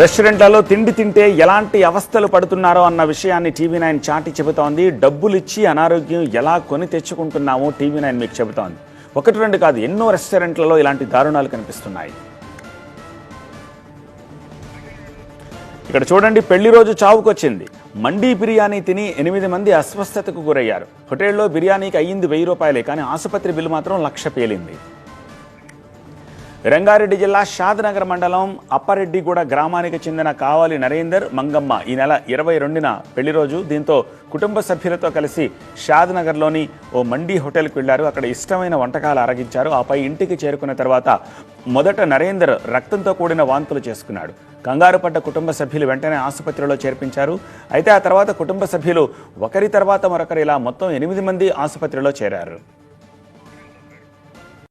రెస్టారెంట్లలో తిండి తింటే ఎలాంటి అవస్థలు పడుతున్నారో అన్న విషయాన్ని టీవీ నైన్ చాటి చెబుతోంది. డబ్బులిచ్చి అనారోగ్యం ఎలా కొని తెచ్చుకుంటున్నామో టీవీ నైన్ మీకు చెబుతోంది. ఒకటి రెండు కాదు ఎన్నో రెస్టారెంట్లలో ఇలాంటి దారుణాలు కనిపిస్తున్నాయి. ఇక్కడ చూడండి పెళ్ళి రోజు చావుకొచ్చింది. మండీ బిర్యానీ తిని ఎనిమిది మంది అస్వస్థతకు గురయ్యారు. హోటల్లో బిర్యానీకి అయ్యింది వెయ్యి రూపాయలే కానీ ఆసుపత్రి బిల్లు మాత్రం లక్ష పేలింది. రంగారెడ్డి జిల్లా షాద్నగర్ మండలం అప్పారెడ్డిగూడ గ్రామానికి చెందిన కావాలి నరేందర్ మంగమ్మ ఈ నెల ఇరవై రెండున పెళ్ళి రోజు. దీంతో కుటుంబ సభ్యులతో కలిసి షాద్నగర్లోని ఓ మండీ హోటల్కి వెళ్ళారు అక్కడ ఇష్టమైన వంటకాలు ఆరగించారు. ఆపై ఇంటికి చేరుకున్న తర్వాత మొదట నరేందర్ రక్తంతో కూడిన వాంతులు చేసుకున్నాడు. కంగారు పడ్డ కుటుంబ సభ్యులు వెంటనే ఆసుపత్రిలో చేర్పించారు. అయితే ఆ తర్వాత కుటుంబ సభ్యులు ఒకరి తర్వాత మరొకరు ఇలా మొత్తం ఎనిమిది మంది ఆసుపత్రిలో చేరారు.